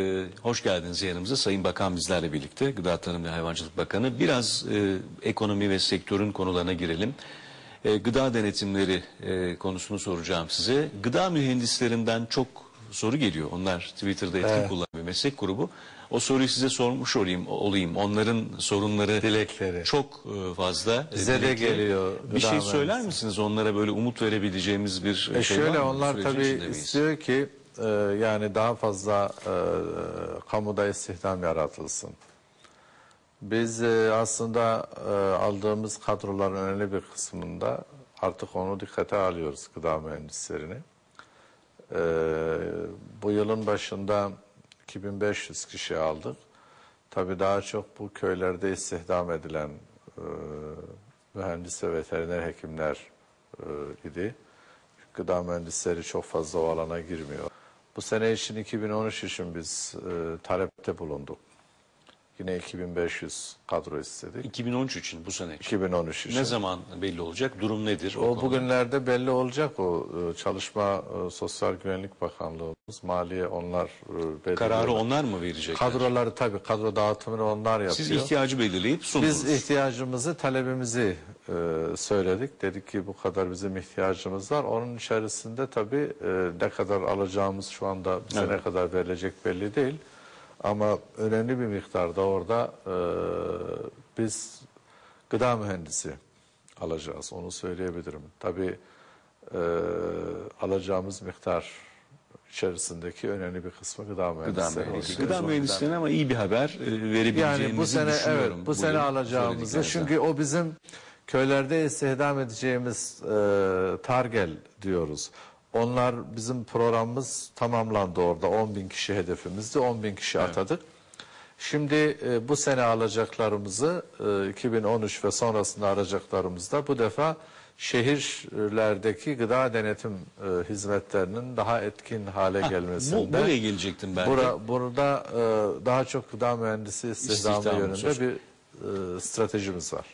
Ee, Hoş geldiniz yanımıza. Sayın Bakan bizlerle birlikte. Gıda Tarım ve Hayvancılık Bakanı. Biraz e, ekonomi ve sektörün konularına girelim. E, gıda denetimleri e, konusunu soracağım size. Gıda mühendislerinden çok soru geliyor. Onlar Twitter'da etkin kullanan bir meslek grubu. O soruyu size sormuş olayım. olayım. Onların sorunları Dilekleri. çok e, fazla. E, Bize de geliyor Bir şey söyler misiniz? Onlara böyle umut verebileceğimiz bir E şey şöyle var mı? onlar Sürecin tabii istiyor ki e, yani daha fazla e, kamuda istihdam yaratılsın. Biz e, aslında e, aldığımız kadroların önemli bir kısmında artık onu dikkate alıyoruz gıda mühendislerini. E, bu yılın başında 2500 kişi aldık. Tabii daha çok bu köylerde istihdam edilen e, mühendis ve veteriner hekimler e, idi. Gıda mühendisleri çok fazla o alana girmiyor. Bu sene için 2013 için biz e, talepte bulunduk. Yine 2500 kadro istedik. 2013 için bu sene için. 2013 için. Ne zaman belli olacak? Durum nedir? O konuda? bugünlerde belli olacak o e, Çalışma e, Sosyal Güvenlik Bakanlığımız, Maliye onlar e, belirliyor. Kararı onlar mı verecekler? Kadroları tabii kadro dağıtımını onlar yapıyor. Siz ihtiyacı belirleyip sundunuz. Biz ihtiyacımızı, talebimizi söyledik. Dedik ki bu kadar bizim ihtiyacımız var. Onun içerisinde tabii ne kadar alacağımız şu anda bize Evet. ne kadar verilecek belli değil. Ama önemli bir miktarda orada e, biz gıda mühendisi alacağız. Onu söyleyebilirim. Tabii e, alacağımız miktar içerisindeki önemli bir kısmı gıda Gıda mühendisleri. Gıda mühendisliğine ama iyi bir haber e, verebileceğinizi Yani bu sene evet düşünüyorum. bu sene alacağımızı çünkü o bizim köylerde istihdam edeceğimiz e, targel diyoruz. Onlar bizim programımız tamamlandı orada 10 bin kişi hedefimizdi 10 bin kişi atadık. Şimdi e, bu sene alacaklarımızı e, 2013 ve sonrasında alacaklarımızda bu defa şehirlerdeki gıda denetim e, hizmetlerinin daha etkin hale Bu, gelmesinde. buraya gelecektim ben. Bura, burada e, daha çok gıda mühendisi istihdamı yönünde bir e, stratejimiz var.